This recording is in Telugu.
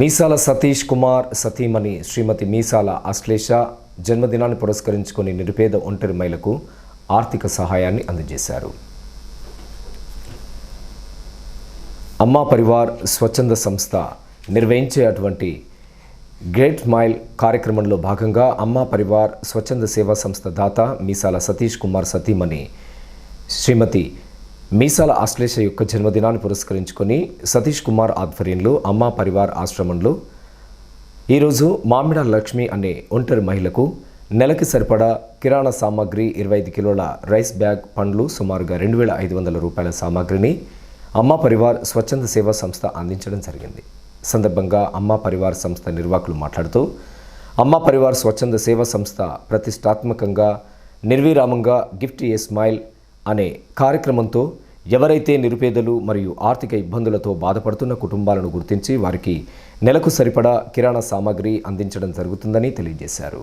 మీసాల సతీష్ కుమార్ సతీమణి శ్రీమతి మీసాల అశ్లేష జన్మదినాన్ని పురస్కరించుకొని నిరుపేద ఒంటరి మహిళకు ఆర్థిక సహాయాన్ని అందజేశారు. అమ్మా పరివార్ స్వచ్ఛంద సంస్థ నిర్వహించే అటువంటి గ్రేట్ మైల్ కార్యక్రమంలో భాగంగా అమ్మా పరివార్ స్వచ్ఛంద సేవా సంస్థ దాత మీసాల సతీష్ కుమార్ సతీమణి శ్రీమతి మీసాల ఆశ్లేష యొక్క జన్మదినాన్ని పురస్కరించుకొని సతీష్ కుమార్ ఆధ్వర్యంలో అమ్మా పరివార్ ఆశ్రమంలో ఈరోజు మామిడ లక్ష్మి అనే ఒంటరి మహిళకు నెలకి సరిపడా కిరాణా సామాగ్రి ఇరవై ఐదు కిలోల రైస్ బ్యాగ్ పండ్లు సుమారుగా రెండు వేల ఐదు వందల రూపాయల సామాగ్రిని అమ్మా పరివార్ స్వచ్ఛంద సేవా సంస్థ అందించడం జరిగింది. సందర్భంగా అమ్మా పరివార్ సంస్థ నిర్వాహకులు మాట్లాడుతూ అమ్మా పరివార్ స్వచ్ఛంద సేవా సంస్థ ప్రతిష్టాత్మకంగా నిర్విరామంగా గిఫ్ట్ ఏ స్మైల్ అనే కార్యక్రమంతో ఎవరైతే నిరుపేదలు మరియు ఆర్థిక ఇబ్బందులతో బాధపడుతున్న కుటుంబాలను గుర్తించి వారికి నెలకు సరిపడా కిరాణా సామాగ్రి అందించడం జరుగుతుందని తెలియజేశారు.